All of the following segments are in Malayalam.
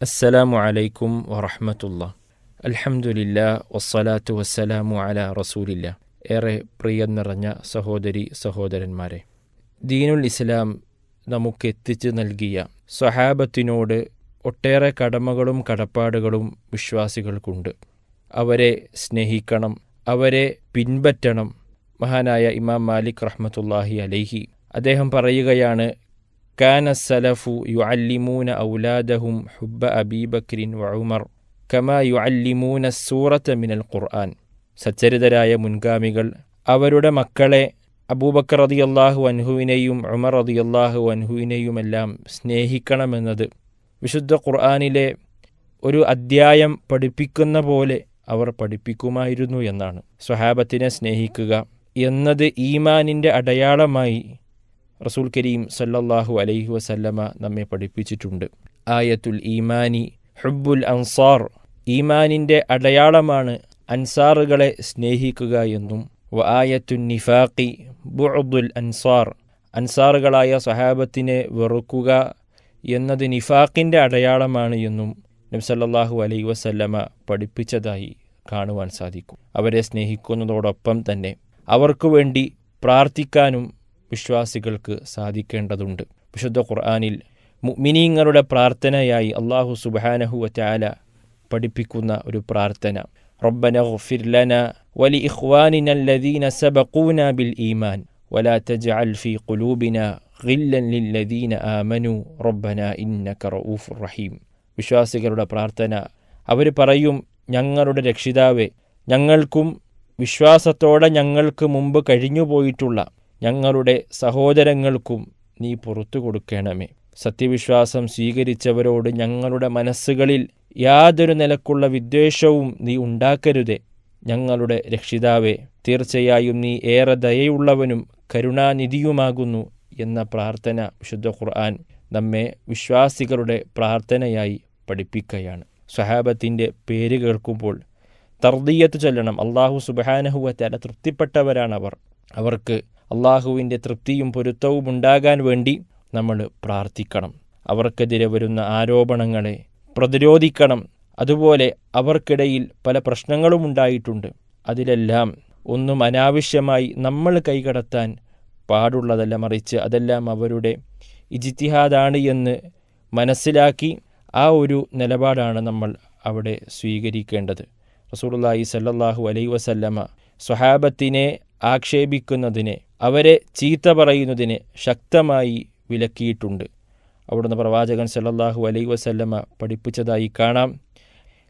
അസ്സലാമു അലൈക്കും വറഹമത്തുള്ള അലഹമുല്ല വസ്സലാത്തു വസ്സലാമു അല റസൂലില്ല ഏറെ പ്രിയം നിറഞ്ഞ സഹോദരി സഹോദരന്മാരെ ദീനുൽ ഇസ്ലാം നമുക്ക് എത്തിച്ചു നൽകിയ സ്വഹാബത്തിനോട് ഒട്ടേറെ കടമകളും കടപ്പാടുകളും വിശ്വാസികൾക്കുണ്ട്. അവരെ സ്നേഹിക്കണം അവരെ പിൻപറ്റണം മഹാനായ ഇമാം മാലിക് റഹ്മത്തുല്ലാഹി അലൈഹി. അദ്ദേഹം പറയുകയാണ് കാന يعلمون أولادهم ഔലാദഹും ഹുബ്ബ بكر വഉമർ കമാ يعلمون السورة മിനൽ ഖുർആൻ സച്ചരിതരായ മുൻഗാമികൾ അവരുടെ മക്കളെ അബൂബക്കർ റളിയല്ലാഹു അൻഹുവിനെയും ഉമർ റളിയല്ലാഹു അൻഹുവിനെയുമെല്ലാം സ്നേഹിക്കണമെന്നത് വിശുദ്ധ ഖുർആനിലെ ഒരു അദ്ധ്യായം പഠിപ്പിക്കുന്ന പോലെ അവർ പഠിപ്പിക്കുമായിരുന്നു എന്നാണ്. സ്വഹാബത്തിനെ സ്നേഹിക്കുക എന്നത് ഈമാനിന്റെ അടയാളമായി റസൂൽ കരീം സല്ലല്ലാഹു അലൈഹി വസല്ലമ നമ്മെ പഠിപ്പിച്ചിട്ടുണ്ട്. ആയത്തുൽ ഈമാനി ഹബ്ബുൽ അൻസാർ. ഈമാനിന്റെ അടയാളമാണ് അൻസാറുകളെ സ്നേഹിക്കുക എന്നും. വ ആയത്തുൻ നിഫാഖി ബുഅദുൽ അൻസാർ. അൻസാറുകളായ സഹാബത്തിനെ വെറുക്കുക എന്നത് നിഫാഖിന്റെ അടയാളമാണ് എന്നും നബി സല്ലല്ലാഹു അലൈഹി വസല്ലമ പഠിപ്പിച്ചതായി കാണുവാൻ സാധിക്കും. അവരെ സ്നേഹിക്കുന്നതോടൊപ്പം തന്നെ അവർക്ക് വേണ്ടി പ്രാർത്ഥിക്കാനും വിശ്വാസികൾക്ക് സാധിക്കേണ്ടതുണ്ട് വിശുദ്ധ ഖുർആാനിൽ മുഅ്മിനീങ്ങളുടെ പ്രാർത്ഥനയായി അള്ളാഹു സുബ്ഹാനഹു വതആല പഠിപ്പിക്കുന്ന ഒരു പ്രാർത്ഥന ربنا اغفر لنا ولإخواننا الذين سبقونا بالإيمان ولا تجعل في قلوبنا غلا للذين آمنوا ربنا إنك رؤوف رحيم വിശ്വാസികളുടെ പ്രാർത്ഥന അവർ പറയും ഞങ്ങളുടെ രക്ഷിതാവെ ഞങ്ങൾക്കും വിശ്വാസത്തോടെ ഞങ്ങൾക്ക് മുമ്പ് കഴിഞ്ഞുപോയിട്ടുള്ള ഞങ്ങളുടെ സഹോദരങ്ങൾക്കും നീ പുറത്തു കൊടുക്കണമേ. സത്യവിശ്വാസം സ്വീകരിച്ചവരോട് ഞങ്ങളുടെ മനസ്സുകളിൽ യാതൊരു നിലക്കുള്ള വിദ്വേഷവും നീ ഉണ്ടാക്കരുതേ. ഞങ്ങളുടെ രക്ഷിതാവേ തീർച്ചയായും നീ ഏറെ ദയയുള്ളവനും കരുണാനിധിയുമാകുന്നു എന്ന പ്രാർത്ഥന വിശുദ്ധ ഖുർആൻ നമ്മെ വിശ്വാസികളുടെ പ്രാർത്ഥനയായി പഠിപ്പിക്കുകയാണ് സ്വഹാബത്തിന്റെ പേര് കേൾക്കുമ്പോൾ തർദീയത്ത് ചൊല്ലണം. അള്ളാഹു സുബഹാനഹുവറ്റാല തൃപ്തിപ്പെട്ടവരാണ് അവർ അവർക്ക് അള്ളാഹുവിന്റെ തൃപ്തിയും പൊരുത്തവും ഉണ്ടാകാൻ വേണ്ടി നമ്മൾ പ്രാർത്ഥിക്കണം. അവർക്കെതിരെ വരുന്ന ആരോപണങ്ങളെ പ്രതിരോധിക്കണം. അതുപോലെ അവർക്കിടയിൽ പല പ്രശ്നങ്ങളും ഉണ്ടായിട്ടുണ്ട്. അതിലെല്ലാം ഒന്നും അനാവശ്യമായി നമ്മൾ കൈകടത്താൻ പാടുള്ളതല്ല മറിച്ച് അതെല്ലാം അവരുടെ ഇജിത്തിഹാദാണ് എന്ന് മനസ്സിലാക്കി ആ ഒരു നിലപാടാണ് നമ്മൾ അവിടെ സ്വീകരിക്കേണ്ടത്. റസൂലുള്ളാഹി സല്ലല്ലാഹു അലൈ വസല്ലമ സ്വഹാബത്തിനെ ആക്ഷേപിക്കുന്നതിനെ അവരെ ചീത്ത പറയുന്നതിന് ശക്തമായി വിലക്കിയിട്ടുണ്ട്. അവിടുന്ന് പ്രവാചകൻ സല്ലാഹു അലൈ വസല്ലമ പഠിപ്പിച്ചതായി കാണാം.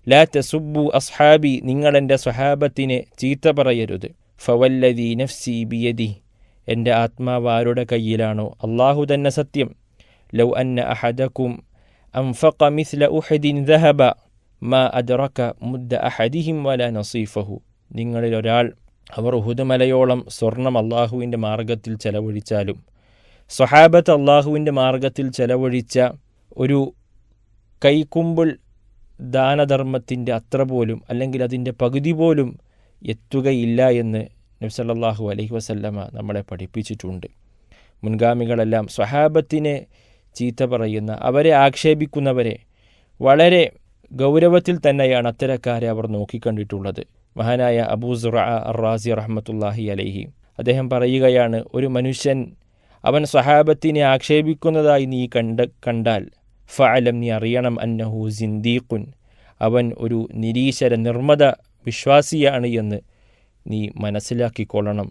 ലാ തസുബ്ബു അസ്ഹാബി നിങ്ങളെന്റെ സ്വഹാബത്തിനെ ചീത്ത പറയരുത്. ഫവല്ലതി നഫ്സി ബിയദി എന്റെ ആത്മാവ് ആരുടെ കയ്യിലാണോ? അള്ളാഹു തന്നെ സത്യം. ലൗ അന്ന അഹദക്കും അംഫഖ മിസ്ല ഉഹദിൻ ദഹബ മാ അദറക്ക മുദ്ദ അഹദിഹിം വല നസീഫഹു. നിങ്ങളിൽ ഒരാൾ അവർ ഉഹുദമലയോളം സ്വർണം അള്ളാഹുവിന്റെ മാർഗത്തിൽ ചെലവഴിച്ചാലും സ്വഹാബത്ത് അള്ളാഹുവിന്റെ മാർഗത്തിൽ ചെലവഴിച്ച ഒരു കൈക്കുമ്പിൾ ദാനധർമ്മത്തിന്റെ അത്ര പോലും അല്ലെങ്കിൽ അതിന്റെ പകുതി പോലും എത്തുകയില്ല എന്ന് നബ്സല്ലാഹു അലഹി വസല്ലമ നമ്മളെ പഠിപ്പിച്ചിട്ടുണ്ട്. മുൻഗാമികളെല്ലാം സ്വഹാബത്തിനെ ചീത്ത പറയുന്ന അവരെ ആക്ഷേപിക്കുന്നവരെ വളരെ ഗൗരവത്തിൽ തന്നെയാണ് അത്തരക്കാരെ അവർ നോക്കിക്കണ്ടിട്ടുള്ളത്. മഹാനായ അബൂ സുറ റാസി റഹ്മത്തുല്ലാഹി അലൈഹി. അദ്ദേഹം പറയുകയാണ് ഒരു മനുഷ്യൻ അവൻ സഹാബത്തിനെ ആക്ഷേപിക്കുന്നതായി നീ കണ്ട കണ്ടാൽ ഫലം നീ അറിയണം അന്നഹു സിന്ദീഖുൻ. അവൻ ഒരു നിരീശ്വര നിർമ്മത വിശ്വാസിയാണ് എന്ന് നീ മനസ്സിലാക്കിക്കൊള്ളണം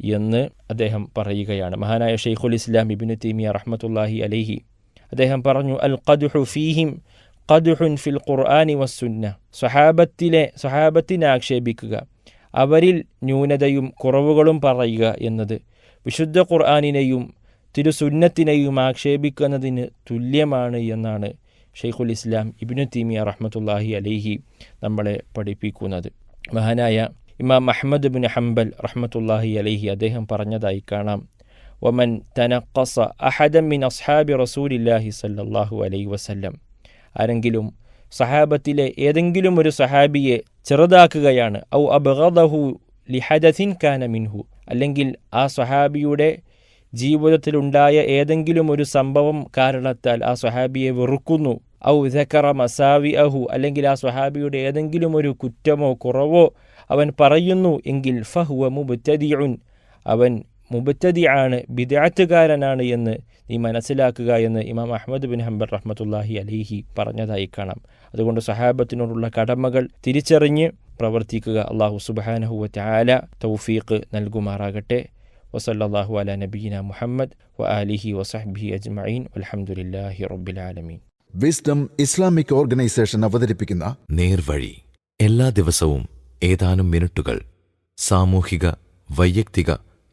എന്ന് അദ്ദേഹം പറയുകയാണ്. മഹാനായ ഷെയ്ഖുൽ ഇസ്ലാം ഇബിനു തീമിയ റഹ്മത്തുല്ലാഹി അലൈഹി അദ്ദേഹം പറഞ്ഞു അൽ ഖദ്ഹു ഫീഹിം ഖദ്ഹുൻ ഫിൽ ഖുർആാനി വസ്സുന്ന സ്വഹാബത്തിലെ സ്വഹാബത്തിനെ ആക്ഷേപിക്കുക. അവരിൽ ന്യൂനതയും കുറവുകളും പറയുക എന്നത്. വിശുദ്ധ ഖുർആാനിനെയും തിരുസുന്നത്തിനെയും ആക്ഷേപിക്കുന്നതിന് തുല്യമാണ് എന്നാണ് ഷെയ്ഖുൽ ഇസ്ലാം ഇബിനു തീമിയ റഹ്മത്തുല്ലാഹി അലൈഹി നമ്മളെ പഠിപ്പിക്കുന്നത്. മഹാനായ ഇമാം അഹമ്മദ് ബിൻ ഹംബൽ റഹ്മത്തുല്ലാഹി അലൈഹി അദ്ദേഹം പറഞ്ഞതായി കാണാം. വമൻ തനക്കസ അഹദം മിൻ അസ്ഹാബി റസൂലില്ലാഹി സല്ലല്ലാഹു അലൈഹി വസല്ലം. ആരെങ്കിലും സഹാബത്തിലെ ഏതെങ്കിലും ഒരു സഹാബിയെ ചെറുതാക്കുകയാണ്. ഔ അബഹദഹു ലിഹദസിൻ കാന മിൻഹു. അല്ലെങ്കിൽ ആ സഹാബിയുടെ ജീവിതത്തിലുണ്ടായ ഏതെങ്കിലും ഒരു സംഭവം കാരണത്താൽ ആ സ്വഹാബിയെ വെറുക്കുന്നു. ഔ ദക്കറ മസാവി അഹു അല്ലെങ്കിൽ ആ സ്വഹാബിയുടെ ഏതെങ്കിലും ഒരു കുറ്റമോ കുറവോ അവൻ പറയുന്നു. എങ്കിൽ ഫഹുവ മുബ്തദിഉൻ. അവൻ മുബത്തദിയാണ് ബിദാറ്റുകാരനാണ് എന്ന് നീ മനസ്സിലാക്കുക എന്ന് ഇമാം അഹമ്മദ് ബിൻ ഹംബർ റഹ്മത്തുല്ലാഹി അലിഹി പറഞ്ഞതായി കാണാം. അതുകൊണ്ട് സഹാബത്തിനോടുള്ള കടമകൾ തിരിച്ചറിഞ്ഞ് പ്രവർത്തിക്കുക. അള്ളാഹു സുബാനഹുവ ചാല തൗഫീഖ് നൽകുമാറാകട്ടെ. വസല്ലാഹു അല നബീന മുഹമ്മദ് വ അലിഹി വസഹബി അജ്മീൻ അലഹമുല്ലാഹി റബ്ബിലാലമീൻ വിസ്ഡം ഇസ്ലാമിക് ഓർഗനൈസേഷൻ അവതരിപ്പിക്കുന്ന നേർവഴി. എല്ലാ ദിവസവും ഏതാനും മിനിറ്റുകൾ സാമൂഹിക വൈയക്തിക